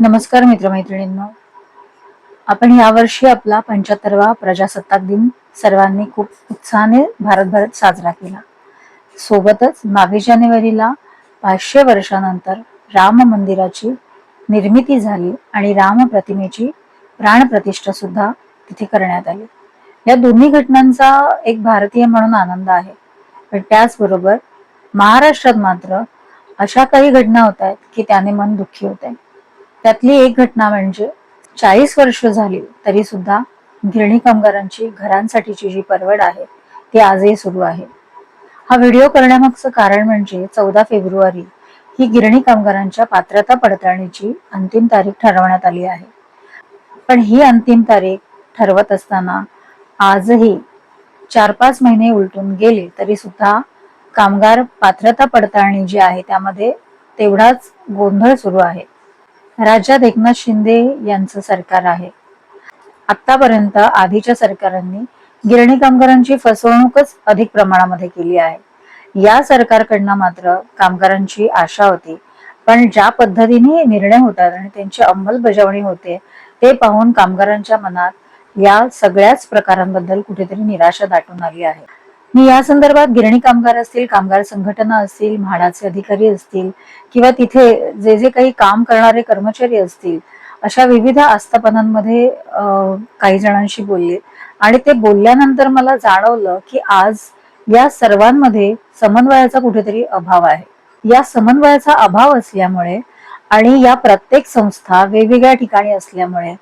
नमस्कार मित्रमैत्रिणींनो. आपण यावर्षी आपला पंच्याहत्तरवा प्रजासत्ताक दिन सर्वांनी खूप उत्साहाने भारतभरात साजरा केला. सोबतच मागे जानेवारीला पाचशे वर्षानंतर राम मंदिराची निर्मिती झाली आणि राम प्रतिमेची प्राणप्रतिष्ठा सुद्धा तिथे करण्यात आली. या दोन्ही घटनांचा एक भारतीय म्हणून आनंद आहे. पण त्याचबरोबर महाराष्ट्रात मात्र अशा काही घटना होत आहेत की त्याने मन दुःखी होत आहे. त्यातली एक घटना म्हणजे चाळीस वर्ष झाली तरी सुद्धा गिरणी कामगारांची घरांसाठीची जी परवड आहे ती आजही सुरू आहे. हा व्हिडिओ करण्यामागचं कारण म्हणजे चौदा फेब्रुवारी ही गिरणी कामगारांच्या पात्रता पडताळणीची अंतिम तारीख ठरवण्यात आली आहे. पण ही अंतिम तारीख ठरवत असताना आजही चार पाच महिने उलटून गेले तरी सुद्धा कामगार पात्रता पडताळणी जी आहे त्यामध्ये तेवढाच गोंधळ सुरू आहे. राज्यात एकनाथ शिंदे यांचं सरकार आहे. आतापर्यंत आधीच्या सरकारांनी गिरणी कामगारांची फसवणूकच अधिक प्रमाणामध्ये केली आहे. या सरकारकडनं मात्र कामगारांची आशा होती पण ज्या पद्धतीने निर्णय होतात आणि त्यांची अंमलबजावणी होते ते पाहून कामगारांच्या मनात या सगळ्याच प्रकारांबद्दल कुठेतरी निराशा दाटून आली आहे. मी या संदर्भात गिरणी कामगार असतील कामगार संघटना असतील म्हाडाचे अधिकारी असतील किंवा तिथे जे जे काही काम करणारे कर्मचारी असतील अशा विविध आस्थापनांमध्ये काही जणांशी बोलले. आणि ते बोलल्यानंतर मला जाणवलं की आज या सर्वांमध्ये समन्वयाचा कुठेतरी अभाव आहे. या समन्वयाचा अभाव असल्यामुळे आणि या प्रत्येक संस्था वेगवेगळ्या ठिकाणी असल्यामुळे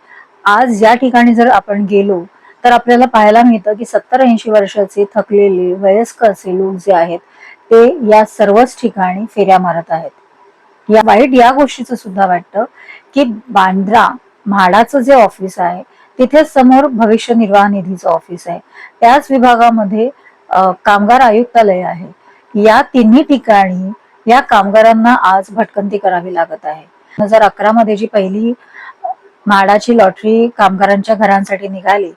आज या ठिकाणी जर आपण गेलो तर आपल्याला पाहायला मिळतं की सत्तर ऐंशी वर्षाचे थकलेले वयस्कर असे लोक जे आहेत ते या सर्वच ठिकाणी फेऱ्या मारत आहेत. या वाईट या गोष्टीचं सुद्धा वाटतं की बांद्रा म्हाडाचं जे ऑफिस आहे तिथे समोर भविष्य निर्वाह निधीचं ऑफिस आहे. त्याच विभागामध्ये कामगार आयुक्तालय आहे. या तिन्ही ठिकाणी या कामगारांना आज भटकंती करावी लागत आहे. दोन हजार अकरा मध्ये जी पहिली म्हाडाची लॉटरी कामगारांच्या घरांसाठी निघाली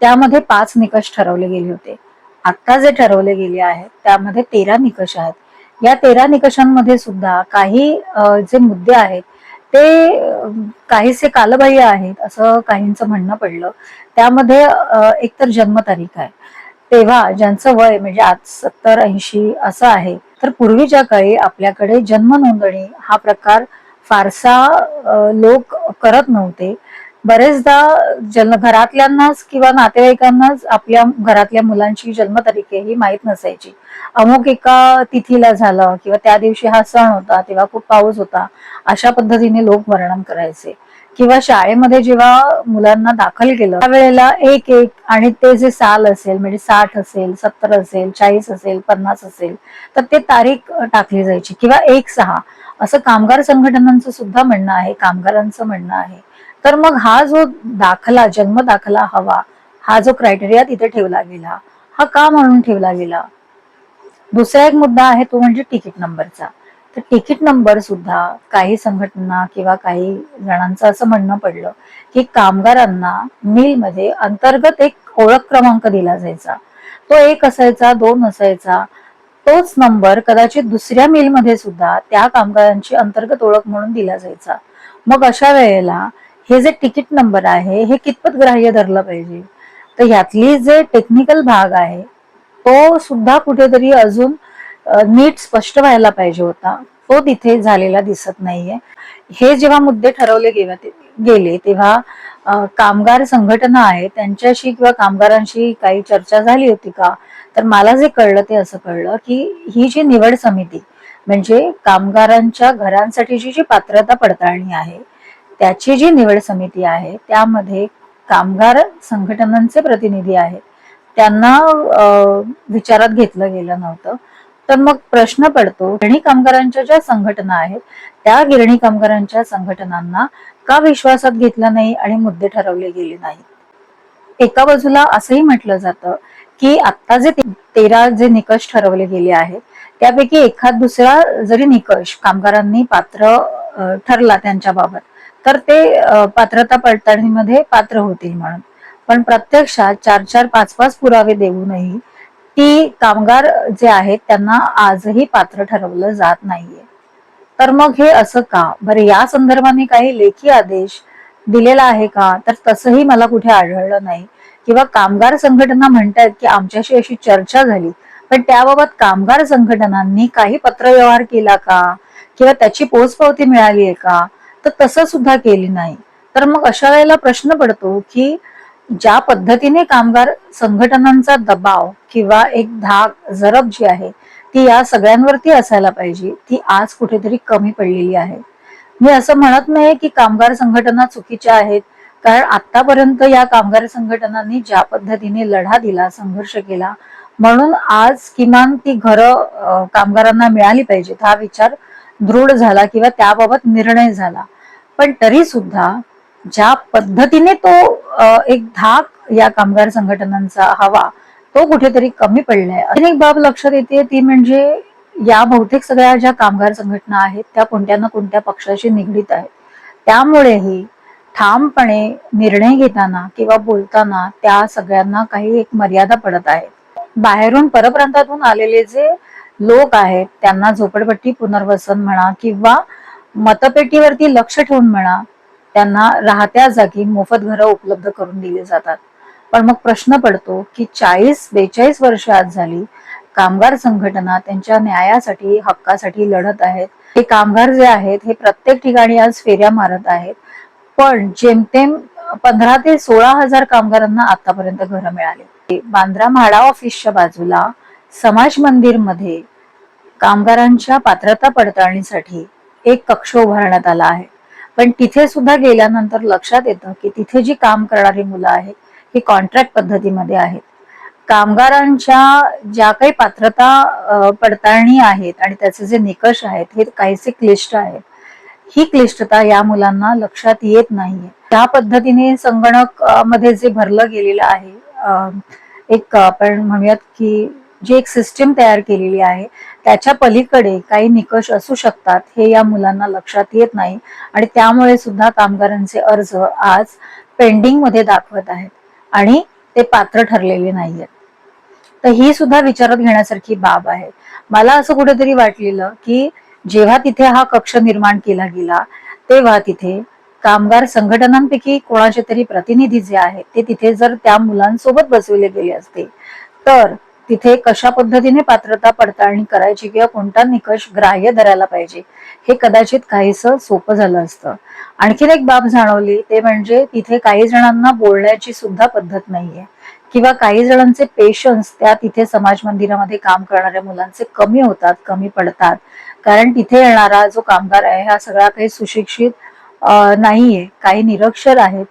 त्यामध्ये पाच निकष ठरवले गेले होते. आता जे ठरवले गेले आहेत त्यामध्ये तेरा निकष आहेत. या तेरा निकषांमध्ये सुद्धा काही जे मुद्दे आहेत ते काहीसे कालबाह्य आहेत असं काहींचं म्हणणं पडलं. त्यामध्ये एकतर जन्मतारीख आहे. तेव्हा ज्यांचं वय म्हणजे आज सत्तर ऐंशी असं आहे तर पूर्वीच्या काळी आपल्याकडे जन्म नोंदणी हा प्रकार फारसा लोक करत नव्हते. बरेचदा जन्म घरातल्यांनाच किंवा नातेवाईकांनाच आपल्या घरातल्या मुलांची जन्मतारीख ही माहीत नसायची. अमुक एका तिथीला झालं किंवा त्या दिवशी हा सण होता तेव्हा खूप पाऊस होता अशा पद्धतीने लोक वर्णन करायचे. किंवा शाळेमध्ये जेव्हा मुलांना दाखल केलं त्यावेळेला एक एक आणि ते जे साल असेल म्हणजे साठ असेल सत्तर असेल चाळीस असेल पन्नास असेल तर ते तारीख टाकली जायची किंवा एक सहा. असं कामगार संघटनांचं सुद्धा म्हणणं आहे कामगारांचं म्हणणं आहे. तर मग हा जो दाखला जन्म दाखला हवा हा जो क्रायटेरिया तिथे ठेवला गेला हा का म्हणून ठेवला गेला? दुसरा एक मुद्दा आहे तो म्हणजे तिकीट नंबरचा तर तिकीट नंबर सुद्धा काही संघटना किंवा काही जणांचं असं म्हणणं पडलं की कामगारांना मिलमध्ये अंतर्गत एक ओळख क्रमांक दिला जायचा. तो एक असायचा दोन असायचा तोच नंबर कदाचित दुसऱ्या मिलमध्ये सुद्धा त्या कामगारांची अंतर्गत ओळख म्हणून दिला जायचा. मग अशा वेळेला हे जे तिकीट नंबर आहे हे कितपत ग्राह्य धरलं पाहिजे? तर ह्यातली जे टेक्निकल भाग आहे तो सुद्धा कुठेतरी अजून नीट स्पष्ट व्हायला पाहिजे होता. तो तिथे झालेला दिसत नाहीये. हे जेव्हा मुद्दे ठरवले गेले तेव्हा कामगार संघटना आहे त्यांच्याशी किंवा कामगारांशी काही चर्चा झाली होती का? तर मला जे कळलं ते असं कळलं की ही जी निवड समिती म्हणजे कामगारांच्या घरांसाठीची जी पात्रता पडताळणी आहे त्याची जी निवड समिती आहे त्यामध्ये कामगार संघटनांचे प्रतिनिधी आहेत. त्यांना विचारात घेतलं गेलं नव्हतं. तर मग प्रश्न पडतो गिरणी कामगारांच्या ज्या संघटना आहेत त्या गिरणी कामगारांच्या संघटनांना का विश्वासात घेतलं नाही आणि मुद्दे ठरवले गेले नाहीत? एका बाजूला असंही म्हटलं जातं की आता जे तेरा जे निकष ठरवले गेले आहेत त्यापैकी एखाद दुसरा जरी निकष कामगारांनी पात्र ठरला त्यांच्या बाबत तर ते पात्रता पडताळणीमध्ये पात्र होतील म्हणून. पण प्रत्यक्षात चार चार पाच पाच पुरावे देऊनही ती कामगार जे आहेत त्यांना आजही पात्र ठरवलं जात नाहीये. तर मग हे असं का? बरं या संदर्भाने काही लेखी आदेश दिलेला आहे का? तर तसंही मला कुठे आढळलं नाही. किंवा कामगार संघटना म्हणतायत की आमच्याशी अशी चर्चा झाली पण त्याबाबत कामगार संघटनांनी काही पत्रव्यवहार केला का? किंवा त्याची पोचपावती मिळाली आहे का? तर तसं सुद्धा केली नाही. तर मग अशा वेळेला प्रश्न पडतो की ज्या पद्धतीने कामगार संघटनांचा दबाव किंवा एक धाक जरब जी आहे ती या सगळ्यांवरती असायला पाहिजे ती आज कुठेतरी कमी पडलेली आहे. मी असं म्हणत नाही की कामगार संघटना चुकीच्या आहेत कारण आतापर्यंत या कामगार संघटनांनी ज्या पद्धतीने लढा दिला संघर्ष केला म्हणून आज किमान ती घरं कामगारांना मिळाली पाहिजेत हा विचार दृढ झाला किंवा त्याबाबत निर्णय झाला. पण तरी सुद्धा ज्या पद्धतीने तो एक धाक या कामगार संघटनांचा हवा तो कुठेतरी कमी पडलाय. अजून एक बाब लक्षात येते ती म्हणजे या बहुतेक सगळ्या ज्या कामगार संघटना आहेत त्या कोणत्या ना कोणत्या पक्षाशी निगडीत आहेत. त्यामुळेही ठामपणे निर्णय घेताना किंवा बोलताना त्या सगळ्यांना काही एक मर्यादा पडत आहे. बाहेरून परप्रांतातून आलेले जे लोक आहेत त्यांना झोपडपट्टी पुनर्वसन म्हणा किंवा मतपेटीवरती लक्ष ठेवून म्हणा त्यांना राहत्या जागी मोफत घरं उपलब्ध करून दिली जातात. पण मग प्रश्न पडतो की चाळीस बेचाळीस वर्ष आज झाली कामगार संघटना त्यांच्या न्यायासाठी हक्कासाठी लढत आहेत. हे कामगार जे आहेत हे प्रत्येक ठिकाणी आज फेऱ्या मारत आहेत. पण जेमतेम पंधरा ते सोळा हजार कामगारांना आतापर्यंत घरं मिळाले. बांद्रा म्हाडा ऑफिसच्या बाजूला समाज मंदिरमध्ये कामगारांच्या पात्रता पडताळणीसाठी एक कक्ष उभारण्यात आला आहे. पण तिथे सुद्धा गेल्यानंतर लक्षात येतं की तिथे जी काम करणारी मुलं आहेत ही कॉन्ट्रॅक्ट पद्धतीमध्ये आहेत. कामगारांच्या ज्या काही पात्रता पडताळणी आहेत आणि त्याचे जे निकष आहेत हे काहीसे क्लिष्ट आहेत. ही क्लिष्टता या मुलांना लक्षात येत नाहीये. त्या पद्धतीने संगणकमध्ये जे भरलं गेलेलं आहे एक आपण म्हणूयात की जी एक सिस्टीम तयार केलेली आहे त्याच्या पलीकडे काही निकष असू शकतात हे या मुलांना लक्षात येत नाही आणि त्यामुळे सुद्धा कामगारांचे अर्ज आज पेंडिंगमध्ये दाखवत आहेत आणि ते पात्र ठरलेले नाहीयेत. तर ही सुद्धा विचारात घेण्यासारखी बाब आहे. मला असं कुठेतरी वाटलेलं की जेव्हा तिथे हा कक्ष निर्माण केला गेला तेव्हा तिथे कामगार संघटनांपैकी कोणाचे तरी प्रतिनिधी जे आहेत ते तिथे जर त्या मुलांसोबत बसवले गेले असते तर तिथे कशा पद्धतीने पात्रता पडताळणी करायची किंवा कोणता निकष ग्राह्य धरायला पाहिजे हे कदाचित काहीस सोपं झालं असतं. आणखीन एक बाब जाणवली ते म्हणजे तिथे काही जणांना बोलण्याची सुद्धा पद्धत नाहीये. किंवा काही जणांचे पेशन्स त्या तिथे समाज मंदिरामध्ये काम करणाऱ्या मुलांचे कमी होतात कमी पडतात. कारण तिथे येणारा जो कामगार आहे हा सगळा काही सुशिक्षित नाहीये. काही निरक्षर आहेत.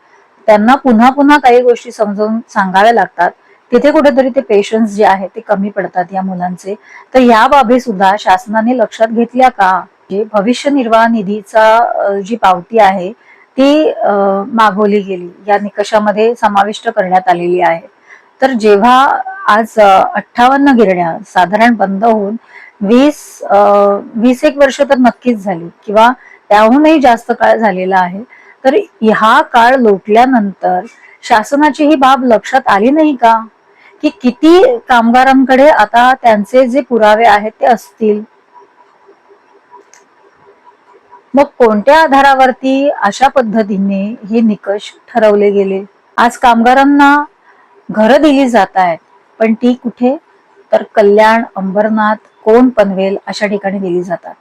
त्यांना पुन्हा पुन्हा काही गोष्टी समजून सांगाव्या लागतात. तिथे कुठेतरी ते पेशन्स जे आहेत ते कमी पडतात या मुलांचे. तर या बाबी सुद्धा शासनाने लक्षात घेतल्या का? जे भविष्य निर्वाह निधीचा जी पावती आहे ती मागवली गेली. या निकषामध्ये समाविष्ट करण्यात आलेली आहे. तर जेव्हा आज अठ्ठावन्न गिरण्या साधारण बंद होऊन वीस वीस एक वर्ष तर नक्कीच झाली किंवा त्याहूनही जास्त काळ झालेला आहे तर हा काळ लोटल्यानंतर शासनाची ही बाब लक्षात आली नाही का? की किती कामगारांकडे आता त्यांचे जे पुरावे आहेत ते असतील? मग कोणत्या आधारावरती अशा पद्धतीने हे निकष ठरवले गेले? आज कामगारांना घरं दिली जात आहेत पण ती कुठे? तर कल्याण अंबरनाथ कोण पनवेल अशा ठिकाणी दिली जातात.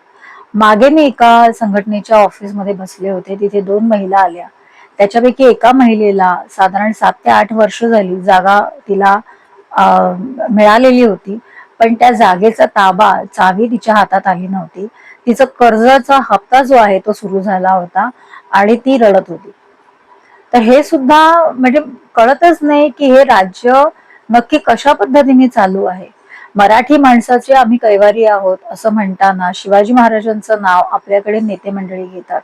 मागे मी एका संघटनेच्या ऑफिसमध्ये बसले होते तिथे दोन महिला आल्या. त्याच्यापैकी एका महिलेला साधारण सात ते आठ वर्ष झाली जागा तिला मिळालेली होती पण त्या जागेचा ताबा चावी तिच्या हातात आली नव्हती. तिचा कर्जाचा हप्ता जो आहे तो सुरू झाला होता आणि ती रडत होती. तर हे सुद्धा म्हणजे कळतच नाही की हे राज्य नक्की कशा पद्धतीने चालू आहे. मराठी माणसाचे आम्ही कैवारी आहोत असं म्हणताना शिवाजी महाराजांचं नाव आपल्याकडे नेते मंडळी घेतात.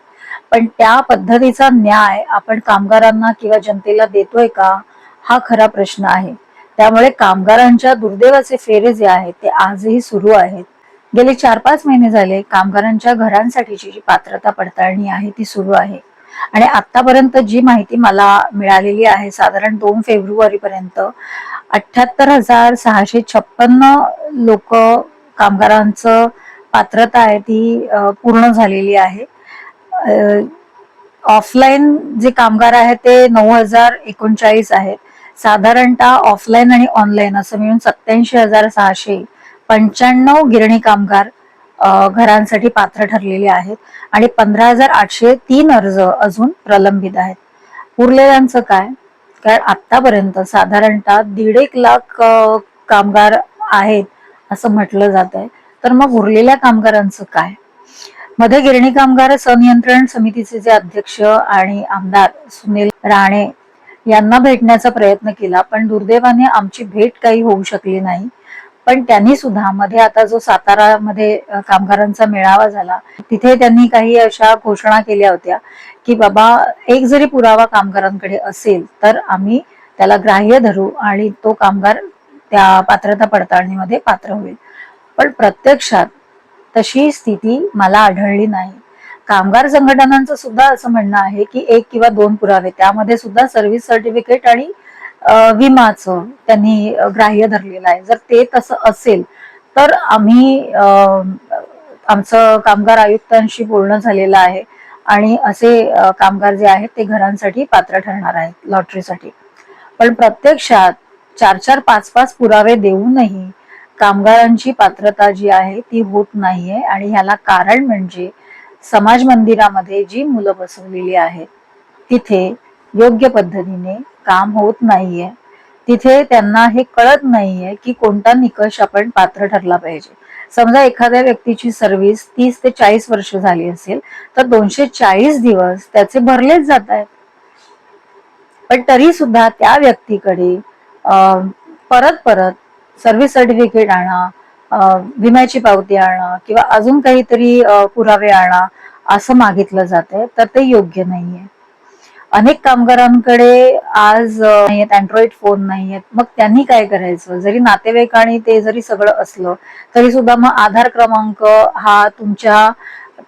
पण त्या पद्धतीचा न्याय आपण कामगारांना किंवा जनतेला देतोय का? हा खरा प्रश्न आहे. त्यामुळे कामगारांच्या दुर्दैवाचे फेरे जे आहेत ते आजही सुरू आहेत. गेले चार पाच महिने झाले कामगारांच्या घरांसाठीची जी पात्रता पडताळणी आहे ती सुरू आहे. आणि आतापर्यंत जी माहिती मला मिळालेली आहे साधारण दोन फेब्रुवारी पर्यंत अठ्याहत्तर हजार सहाशे छप्पन्न लोक कामगारांचं पात्रता आहे ती पूर्ण झालेली आहे. ऑफलाईन जे कामगार आहेत ते नऊ हजार एकोणचाळीस आहेत. साधारणतः ऑफलाईन आणि ऑनलाईन असं मिळून सत्याऐंशी हजार सहाशे पंच्याण्णव गिरणी कामगार घरांसाठी पात्र ठरलेले आहेत आणि पंधरा हजार आठशे तीन अर्ज अजून प्रलंबित आहेत. उरलेल्यांचं काय? कारण आतापर्यंत साधारणतः दीड एक लाख कामगार आहेत असं म्हटलं जात आहे तर मग उरलेल्या कामगारांचं काय? मध्ये गिरणी कामगार संनियंत्रण समितीचे जे अध्यक्ष आणि आमदार सुनील राणे यांना भेटण्याचा प्रयत्न केला पण दुर्दैवाने आमची भेट काही होऊ शकली नाही. पण त्यांनी सुद्धा मध्ये आता जो सातारामध्ये कामगारांचा मेळावा झाला तिथे त्यांनी काही अशा घोषणा केल्या होत्या की बाबा एक जरी पुरावा कामगारांकडे असेल तर आम्ही त्याला ग्राह्य धरू आणि तो कामगार त्या पात्रता पडताळणीमध्ये पात्र होईल. पण प्रत्यक्षात तशी स्थिती मला आढळली नाही. कामगार संघटनांचं सुद्धा असं म्हणणं आहे की एक किंवा दोन पुरावे. त्यामध्ये सुद्धा सर्व्हिस सर्टिफिकेट आणि विमाचं त्यांनी ग्राह्य धरलेलं आहे. जर ते तसं असेल तर आम्ही आमचं कामगार आयुक्तांशी बोलणं झालेलं आहे आणि असे कामगार जे आहेत ते घरांसाठी पात्र ठरणार आहेत लॉटरीसाठी. पण प्रत्यक्षात चार चार पाच पाच पुरावे देऊनही कामगारांची पात्रता जी आहे ती होत नाहीये आणि ह्याला कारण म्हणजे समाज मंदिरामध्ये जी मुलं बसवलेली आहेत तिथे योग्य पद्धतीने काम होत नाहीये. तिथे त्यांना हे कळत नाहीये की कोणता निकष आपण पात्र ठरला पाहिजे. समजा एखाद्या व्यक्तीची सर्व्हिस तीस ते चाळीस वर्ष झाली असेल तर दोनशे चाळीस दिवस त्याचे भरलेच जात आहेत. पण तरी सुद्धा त्या व्यक्तीकडे परत परत सर्व्हिस सर्टिफिकेट आणा विम्याची पावती आणा किंवा अजून काहीतरी पुरावे आणा असं मागितलं जातंय तर ते योग्य नाहीये. अनेक कामगारांकडे आज नाहीयेत अँड्रॉइड फोन नाहीयेत. मग त्यांनी काय करायचं? जरी नातेवाईक आणि ते जरी सगळं असलं तरी सुद्धा मग आधार क्रमांक हा तुमच्या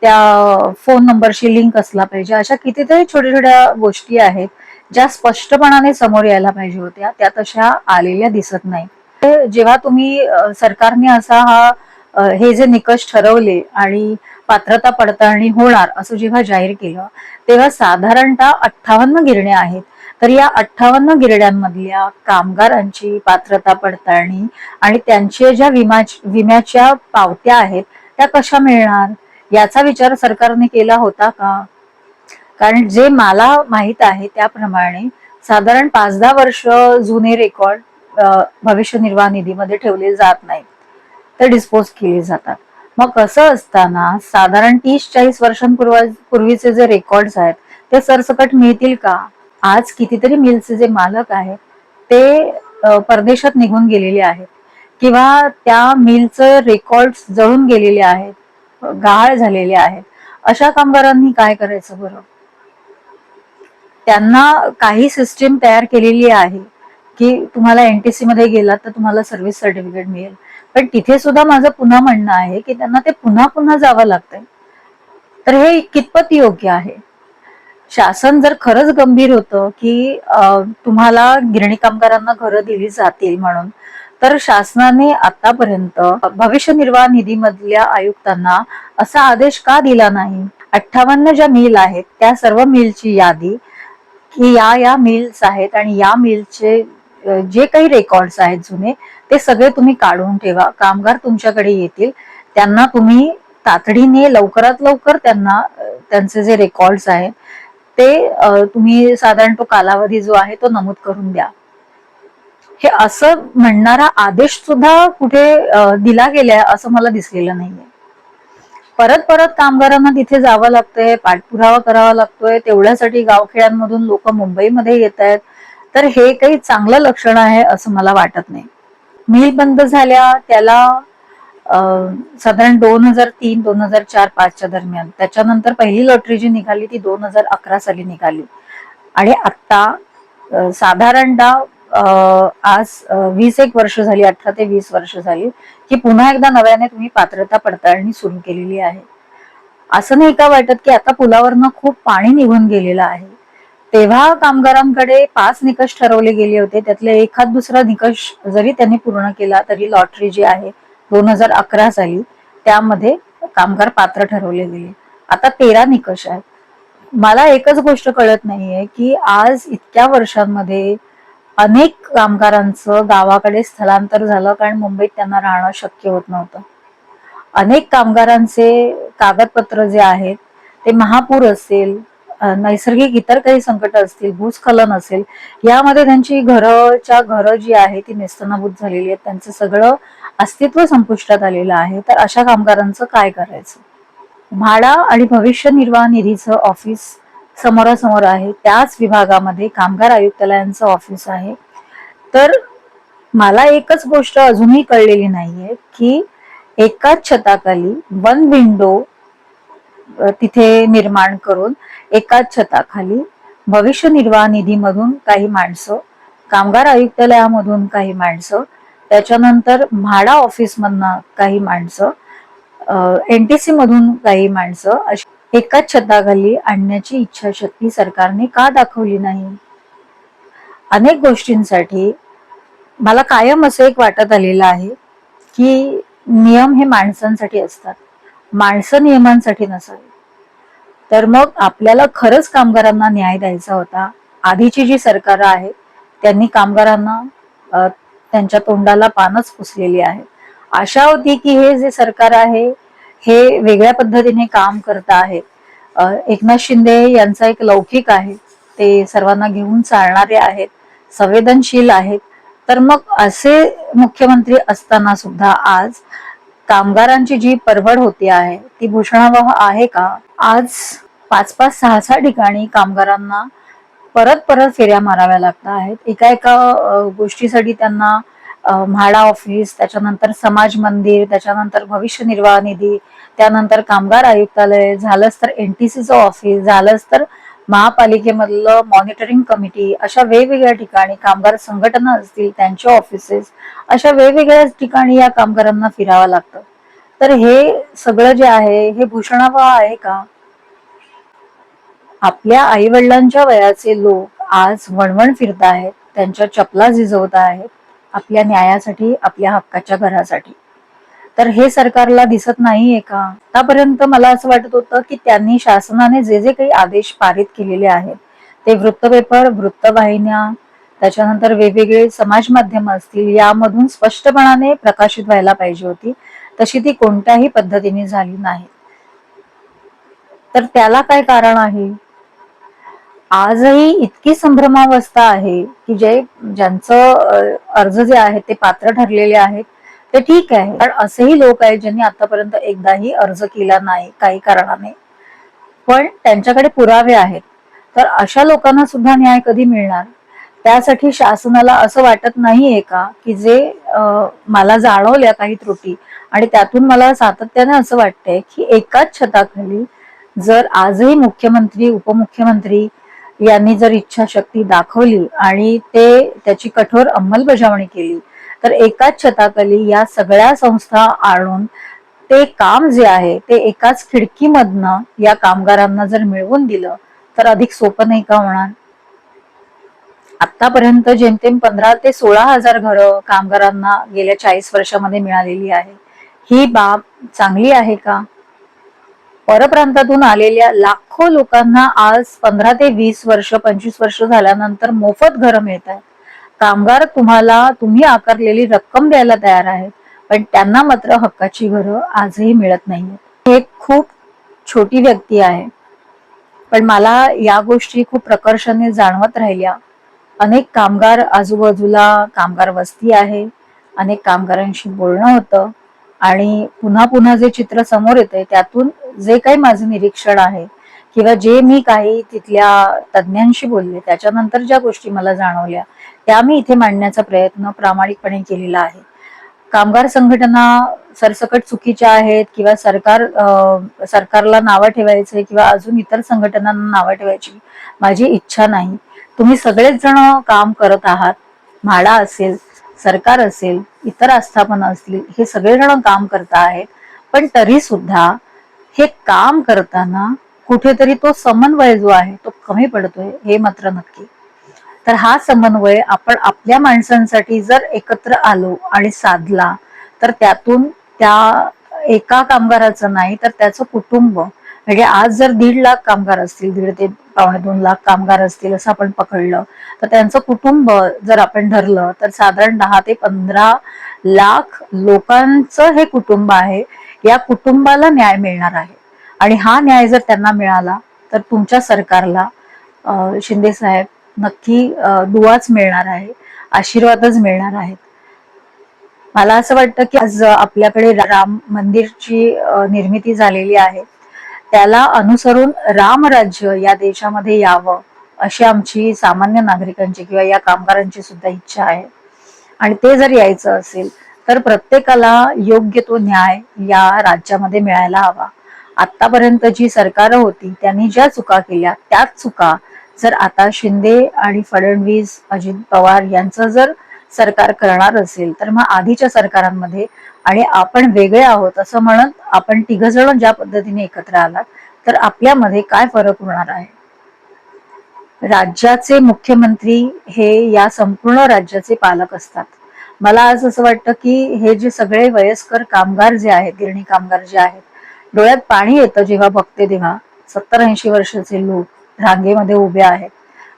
त्या फोन नंबरशी लिंक असला पाहिजे. अशा कितीतरी छोट्या छोट्या गोष्टी आहेत ज्या स्पष्टपणाने समोर यायला पाहिजे होत्या त्या तशा आलेल्या दिसत नाही तर जेव्हा तुम्ही सरकारने असा हा हे जे निकष ठरवले आणि पात्रता पडताळणी होणार असं जेव्हा जाहीर केलं तेव्हा साधारणतः अठ्ठावन्न गिरण्या आहेत. तर या अठ्ठावन्न गिरण्यांमधल्या कामगारांची पात्रता पडताळणी आणि त्यांचे ज्या विमा विम्याच्या पावत्या आहेत त्या कशा मिळणार? याचा विचार सरकारने केला होता का? कारण जे मला माहीत आहे त्याप्रमाणे साधारण पाच दहा वर्ष जुने रेकॉर्ड भविष्य निर्वाह निधीमध्ये ठेवले जात नाहीत. तर डिस्पोज केले जातात. मग असं असताना साधारण तीस चाळीस वर्षांपूर्व पूर्वीचे जे रेकॉर्ड्स आहेत ते सरसकट मिळतील का? आज कितीतरी मिलचे जे मालक आहेत ते परदेशात निघून गेलेले आहेत. किंवा त्या मिलचं रेकॉर्ड्स जळून गेलेले आहेत गाळ झालेले आहेत. अशा कामगारांनी काय करायचं बरं? त्यांना काही सिस्टीम तयार केलेली आहे. की तुम्हाला एनटीसी मध्ये गेलात तर तुम्हाला सर्व्हिस सर्टिफिकेट मिळेल. पण तिथे सुद्धा माझं पुन्हा म्हणणं आहे की त्यांना ते पुन्हा पुन्हा जावं लागतंय. तर हे कितपत योग्य आहे? शासन जर खरंच गंभीर होतं की तुम्हाला गिरणी कामगारांना घरं दिली जातील म्हणून तर शासनाने आतापर्यंत भविष्य निर्वाह निधीमधल्या आयुक्तांना असा आदेश का दिला नाही? अठ्ठावन्न ज्या मिल आहेत त्या सर्व मिलची यादी की या या मिल्स आहेत आणि या मिलचे जे काही रेकॉर्ड्स आहेत जुने ते सगळे तुम्ही काढून ठेवा. कामगार तुमच्याकडे येतील. त्यांना तुम्ही तातडीने लवकरात लवकर त्यांना त्यांचे जे रेकॉर्ड्स आहेत ते तुम्ही साधारण तो कालावधी जो आहे तो नमूद करून द्या. हे असं म्हणणारा आदेश सुद्धा कुठे दिला गेलाय असं मला दिसलेलं नाहीये. परत परत कामगारांना तिथे जावं लागतंय पाठपुरावा करावा लागतोय. तेवढ्यासाठी गावखेड्यांमधून लोक मुंबईमध्ये येत आहेत तर हे काही चांगलं लक्षण आहे असं मला वाटत नाही. मिल बंद झाल्या त्याला साधारण दोन हजार तीन दोन हजार चार पाचच्या दरम्यान. त्याच्यानंतर पहिली लॉटरी जी निघाली ती दोन हजार अकरा साली निघाली. आणि आता साधारणतः आज वीस एक वर्ष झाली अठरा ते वीस वर्ष झाली की पुन्हा एकदा नव्याने तुम्ही पात्रता पडताळणी सुरू केलेली आहे. असं नाही का वाटत की आता पुलावरनं खूप पाणी निघून गेलेलं आहे? तेव्हा कामगारांकडे पाच निकष ठरवले गेले होते. त्यातले एखाद दुसरा निकष जरी त्यांनी पूर्ण केला तरी लॉटरी जी आहे दोन हजार अकरा साली त्यामध्ये कामगार पात्र ठरवले गेले. आता तेरा निकष आहेत. मला एकच गोष्ट कळत नाहीये की आज इतक्या वर्षांमध्ये अनेक कामगारांचं गावाकडे स्थलांतर झालं कारण मुंबईत त्यांना राहणं शक्य होत नव्हतं. अनेक कामगारांचे कागदपत्र जे आहेत ते महापूर असेल नैसर्गिक इतर काही संकट असतील भूस्खलन असेल यामध्ये त्यांची घरच्या घरं जी आहे ती नेस्तनाभूत झालेली आहेत. त्यांचं सगळं अस्तित्व संपुष्टात आलेलं आहे. तर अशा कामगारांचं काय करायचं? म्हाडा आणि भविष्य निर्वाह निधीचं ऑफिस समोरासमोर आहे. त्याच विभागामध्ये कामगार आयुक्तालयांचं ऑफिस आहे. तर मला एकच गोष्ट अजूनही कळलेली नाहीये की एकाच छताखाली वन विंडो तिथे निर्माण करून एकाच छताखाली भविष्य निर्वाह निधीमधून काही माणसं कामगार आयुक्तालयामधून काही माणसं त्याच्यानंतर म्हाडा ऑफिसमधनं काही माणसं एनटीसी मधून काही माणसं अशी एकाच छताखाली आणण्याची इच्छाशक्ती सरकारने का दाखवली नाही? अनेक गोष्टींसाठी मला कायम असं एक वाटत आलेलं आहे की नियम हे माणसांसाठी असतात. माणसं नियमांसाठी नसावी. तर मग आपल्याला खरंच कामगारांना न्याय द्यायचा होता. आधीची जी सरकार आहेत त्यांनी कामगारांना त्यांच्या तोंडाला पानच पुसलेली आहे. आशा होती की हे जे सरकार आहे हे वेगळ्या पद्धतीने काम करत आहे. एकनाथ शिंदे यांचा एक लौकिक आहे. ते सर्वांना घेऊन चालणारे आहेत संवेदनशील आहेत. तर मग असे मुख्यमंत्री असताना सुद्धा आज कामगारांची जी परवड होती आहे ती भूषणावह आहे का? आज पाच पाच सहा सहा ठिकाणी कामगारांना परत परत फेऱ्या माराव्या लागत आहेत. एका एका गोष्टीसाठी त्यांना म्हाडा ऑफिस त्याच्यानंतर समाज मंदिर त्याच्यानंतर भविष्य निर्वाह निधी त्यानंतर कामगार आयुक्तालय झालंच तर एन टी सीचं ऑफिस झालंच तर महापालिकेमधलं मॉनिटरिंग कमिटी अशा वेगवेगळ्या ठिकाणी कामगार संघटना असतील त्यांचे ऑफिसेस अशा वेगवेगळ्या ठिकाणी या कामगारांना फिरावं लागतं. तर हे सगळं जे आहे हे भूषणावह आहे का? आपल्या आई वडिलांच्या वयाचे लोक आज वणवण फिरत आहेत त्यांच्या चपला झिजवत आहेत आपल्या न्यायासाठी आपल्या हक्काच्या घरासाठी. तर हे सरकारला दिसत नाहीये का? आतापर्यंत मला असं वाटत होतं की त्यांनी शासनाने जे जे काही आदेश पारित केलेले आहेत ते वृत्तपेपर वृत्तवाहिन्या त्याच्यानंतर वेगवेगळे समाज माध्यम असतील यामधून स्पष्टपणाने प्रकाशित व्हायला पाहिजे होती. तशी ती कोणत्याही पद्धतीने झाली नाही. तर त्याला काय कारण आहे? आजही इतकी संभ्रमावस्था आहे की जे ज्यांचं अर्ज जे आहे ते पात्र ठरलेले आहेत ते ठीक आहे. पण असेही लोक आहेत ज्यांनी आतापर्यंत एकदाही अर्ज केला नाही काही कारणाने. पण त्यांच्याकडे पुरावे आहेत. तर अशा लोकांना सुद्धा न्याय कधी मिळणार? त्यासाठी शासनाला असं वाटत नाहीये का की जे मला जाणवल्या काही त्रुटी आणि त्यातून मला सातत्याने असं वाटतंय की एकाच छताखाली जर आजही मुख्यमंत्री उपमुख्यमंत्री यांनी जर इच्छाशक्ती दाखवली आणि ते त्याची कठोर अंमलबजावणी केली तर एकाच छताखाली या सगळ्या संस्था आणून ते काम जे आहे ते एकाच खिडकीमधनं या कामगारांना जर मिळवून दिलं तर अधिक सोपं नाही का होणार? आतापर्यंत जेमतेम पंधरा ते सोळा हजार घरं कामगारांना गेल्या चाळीस वर्षामध्ये मिळालेली आहे ही बाब चांगली आहे का? परप्रांतातून आलेल्या लाखो लोकांना आज पंधरा ते वीस वर्ष पंचवीस वर्ष झाल्यानंतर मोफत घरं मिळत आहेत. कामगार तुम्हाला तुम्ही आकारलेली रक्कम द्यायला तयार आहेत पण त्यांना मात्र हक्काची घरं आजही मिळत नाही एक खूप छोटी व्यक्ती आहे. पण मला या गोष्टी खूप प्रकर्षाने जाणवत राहिल्या. अनेक कामगार आजूबाजूला कामगार वस्ती आहे. अनेक कामगारांशी बोलणं होतं. आणि पुन्हा पुन्हा जे चित्र समोर येते त्यातून जे काही माझं निरीक्षण आहे किंवा जे मी काही तिथल्या तज्ज्ञांशी बोलले त्याच्यानंतर ज्या गोष्टी मला जाणवल्या त्या मी इथे मांडण्याचा प्रयत्न प्रामाणिकपणे केलेला आहे. कामगार संघटना सरसकट चुकीच्या आहेत किंवा सरकार सरकारला नावं ठेवायचे किंवा अजून इतर संघटनांना नावं ठेवायची माझी इच्छा नाही. तुम्ही सगळेच जण काम करत आहात म्हाडा असेल सरकार असेल इतर आस्थापना असतील हे सगळेजण काम करत आहेत. पण तरी सुद्धा हे काम करताना कुठेतरी तो समन्वय जो आहे तो कमी पडतोय हे मात्र नक्की. तर हा समन्वय आपण आपल्या माणसांसाठी जर एकत्र आलो आणि साधला तर त्यातून त्या एका कामगाराचं नाही तर त्याचं कुटुंब म्हणजे आज जर दीड लाख कामगार असतील दीड ते पावणे दोन लाख कामगार असतील असं आपण पकडलं तर त्यांचं कुटुंब जर आपण धरलं तर साधारण दहा ते पंधरा लाख लोकांचं हे कुटुंब आहे या कुटुंबाला न्याय मिळणार आहे. आणि हा न्याय जर त्यांना मिळाला तर तुमच्या सरकारला शिंदे साहेब नक्की दुवाच मिळणार आहे आशीर्वादच मिळणार आहेत. मला असं वाटतं की आज आपल्याकडे राम मंदिरची निर्मिती झालेली आहे. त्याला अनुसरून रामराज्य या देशामध्ये यावं अशी आमची सामान्य नागरिकांची किंवा या कामगारांची सुद्धा इच्छा आहे. आणि ते जर यायचं असेल तर प्रत्येकाला योग्य तो न्याय या राज्यामध्ये मिळायला हवा. आतापर्यंत जी सरकार होती त्यांनी ज्या चुका केल्या त्याच चुका जर आता शिंदे आणि फडणवीस अजित पवार यांचं जर सरकार करणार असेल तर मग आधीच्या सरकारांमध्ये आणि आपण वेगळे आहोत असं म्हणत आपण तिघ जण ज्या पद्धतीने एकत्र आलात तर आपल्यामध्ये काय फरक होणार आहे? राज्याचे मुख्यमंत्री हे या संपूर्ण राज्याचे पालक असतात. मला आज असं वाटतं की हे जे सगळे वयस्कर कामगार जे आहेत गिरणी कामगार जे आहेत डोळ्यात पाणी येतं जेव्हा बघते तेव्हा. सत्तर ऐंशी वर्षाचे लोक रांगेमध्ये उभे आहेत.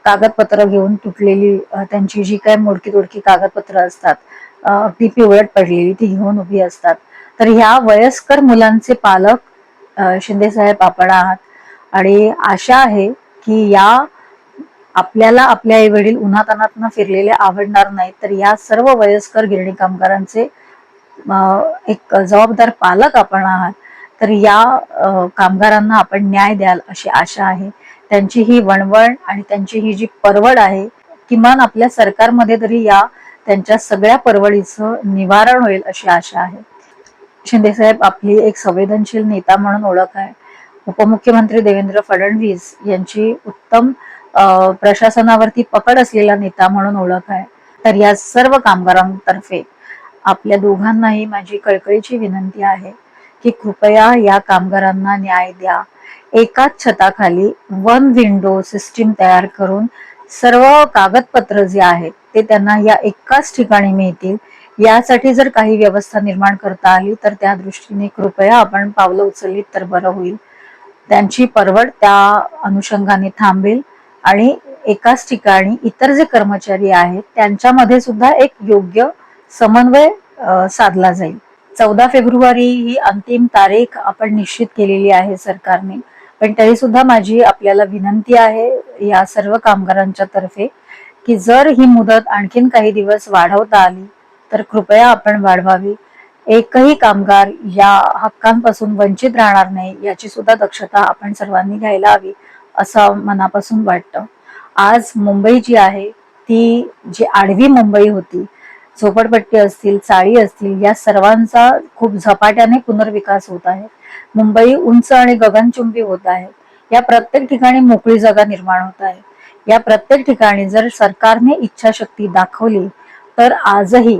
कागदपत्र घेऊन तुटलेली त्यांची जी काय मोडकी तोडकी कागदपत्र असतात अं, अगदी पिवळट पडलेली ती घेऊन उभी असतात. तर ह्या वयस्कर मुलांचे पालक शिंदे साहेब आपण आहात. आणि आशा आहे की या आपल्याला आपल्या आई वडील उन्हातानातनं फिरलेले आवडणार नाहीत. तर या सर्व वयस्कर गिरणी कामगारांचे अं, एक जबाबदार पालक आपण आहात. तर या कामगारांना आपण न्याय द्याल अशी आशा आहे. त्यांची ही वणवण आणि त्यांची ही जी परवड आहे किमान आपल्या सरकारमध्ये तरी या त्यांच्या सगळ्या परवडीचं निवारण होईल अशी आशा आहे. शिंदेसाहेब आपली एक संवेदनशील नेता म्हणून ओळख आहे. उपमुख्यमंत्री देवेंद्र फडणवीस यांची उत्तम प्रशासनावरती पकड असलेला नेता म्हणून ओळख आहे. तर या सर्व कामगारांतर्फे आपल्या दोघांनाही माझी कळकळीची विनंती आहे की कृपया या कामगारांना न्याय द्या. एकाच छताखाली वन विंडो सिस्टीम तयार करून सर्व कागदपत्र जे आहेत ते त्यांना या एकाच ठिकाणी मिळतील. यासाठी जर काही व्यवस्था निर्माण करता आली तर त्या दृष्टीने कृपया आपण पावलं उचललीत तर बरं होईल. त्यांची परवड त्या अनुषंगाने थांबेल आणि एकाच ठिकाणी इतर जे कर्मचारी आहेत त्यांच्यामध्ये सुद्धा एक योग्य समन्वय साधला जाईल. चौदा फेब्रुवारी ही अंतिम तारीख आपण निश्चित केलेली आहे सरकारने. पण तरी सुद्धा माझी आपल्याला विनंती आहे या सर्व कामगारांच्या तर्फे की जर ही मुदत आणखीन काही दिवस वाढवता आली तर कृपया आपण वाढवावी. एकही कामगार या हक्कांपासून वंचित राहणार नाही याची सुद्धा दक्षता आपण सर्वांनी घ्यायला हवी असं मनापासून वाटतं. आज मुंबई जी आहे ती जी आडवी मुंबई होती झोपडपट्टी असतील चाळी असतील या सर्वांचा खूप झपाट्याने पुनर्विकास होत आहे. मुंबई उंच आणि गगनचुंबी होत आहे या प्रत्येक ठिकाणी मोकळी जागा निर्माण होत आहे. या प्रत्येक ठिकाणी जर सरकारने इच्छाशक्ती दाखवली तर आजही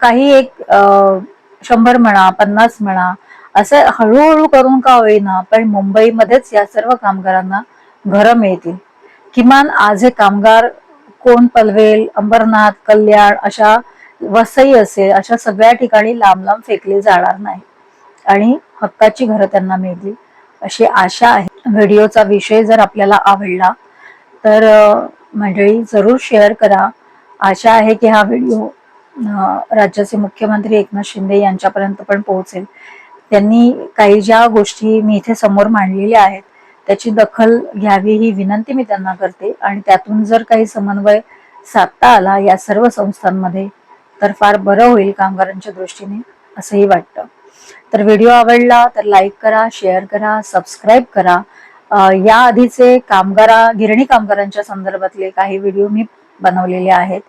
काही एक अं, शंभर म्हणा पन्नास म्हणा असं हळूहळू करून का होईना पण मुंबईमध्येच या सर्व कामगारांना घरं मिळतील. किमान आज हे कामगार कोण? पलवेल अंबरनाथ कल्याण अशा वसई असेल अशा सगळ्या ठिकाणी लांब लांब फेकले जाणार नाही आणि हक्काची घरं त्यांना मिळतील अशी आशा आहे. व्हिडिओचा विषय जर आपल्याला आवडला तर मंडळी जरूर शेअर करा. आशा आहे की हा व्हिडिओ राज्याचे मुख्यमंत्री एकनाथ शिंदे यांच्यापर्यंत पण पोहोचेल. त्यांनी काही ज्या गोष्टी मी इथे समोर मांडलेल्या आहेत त्याची दखल घ्यावी ही विनंती मी त्यांना करते. आणि त्यातून जर काही समन्वय साधता आला या सर्व संस्थांमध्ये तर फार बरं होईल कामगारांच्या दृष्टीने असंही वाटतं. तर व्हिडिओ आवडला तर लाईक करा शेअर करा सबस्क्राईब करा. या आधीचे कामगारा गिरणी कामगारांच्या संदर्भातले काही व्हिडिओ मी बनवलेले आहेत.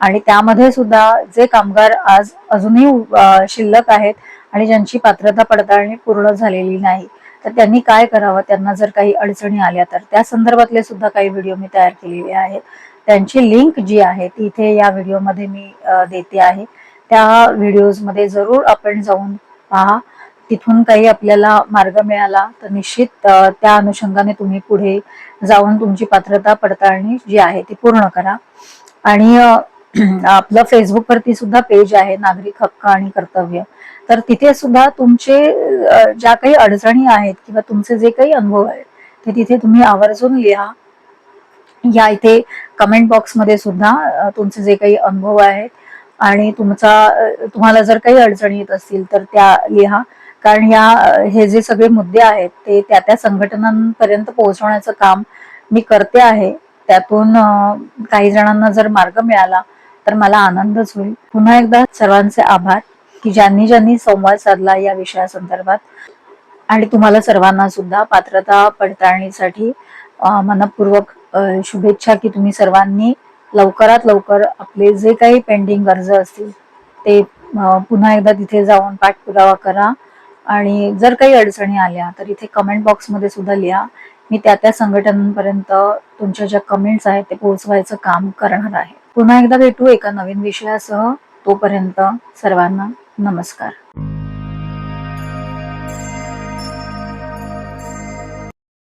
आणि त्यामध्ये सुद्धा जे कामगार आज अजूनही शिल्लक आहेत आणि ज्यांची पात्रता पडताळणी पूर्ण झालेली नाही तर त्यांनी काय करावं? त्यांना जर काही अडचणी आल्या तर त्या संदर्भातले सुद्धा काही व्हिडिओ मी तयार केलेले आहेत. त्यांची लिंक जी आहे ती इथे या व्हिडिओमध्ये मी देते आहे. त्या व्हिडिओजमध्ये जरूर आपण जाऊन पहा. तिथून काही आपल्याला मार्ग मिळाला तर निश्चित त्या अनुषंगाने तुम्ही पुढे जाऊन तुमची पात्रता पडताळणी जी आहे ती पूर्ण करा. आणि आपलं फेसबुकवरती सुद्धा पेज आहे नागरिक हक्क आणि कर्तव्य. तर तिथे सुद्धा तुमचे ज्या काही अडचणी आहेत किंवा तुमचे जे काही अनुभव आहेत ते तिथे तुम्ही आवर्जून लिहा. या इथे कमेंट बॉक्समध्ये सुद्धा तुमचे जे काही अनुभव आहेत आणि तुमचा तुम्हाला जर काही अडचणी येत असतील तर त्या लिहा. कारण या हे जे सगळे मुद्दे आहेत ते त्या त्या संघटनांपर्यंत पोहोचवण्याचं काम मी करते आहे. त्यातून काही जणांना जर मार्ग मिळाला तर मला आनंदच होईल. पुन्हा एकदा सर्वांचे आभार की ज्यांनी ज्यांनी संवाद साधला या विषयासंदर्भात. आणि तुम्हाला सर्वांना सुद्धा पात्रता पडताळणीसाठी मनपूर्वक शुभेच्छा की तुम्ही सर्वांनी लवकरात लवकर आपले जे काही पेंडिंग अर्ज असतील ते पुन्हा एकदा तिथे जाऊन पाठपुरावा करा. आणि जर काही अडचणी आल्या तर इथे कमेंट बॉक्समध्ये सुद्धा लिहा. मी त्या त्या संघटनांपर्यंत तुमच्या ज्या कमेंट्स आहेत ते पोहोचवायचं काम करणार आहे. पुन्हा एकदा भेटू एका नवीन विषयासह. तोपर्यंत सर्वांना नमस्कार.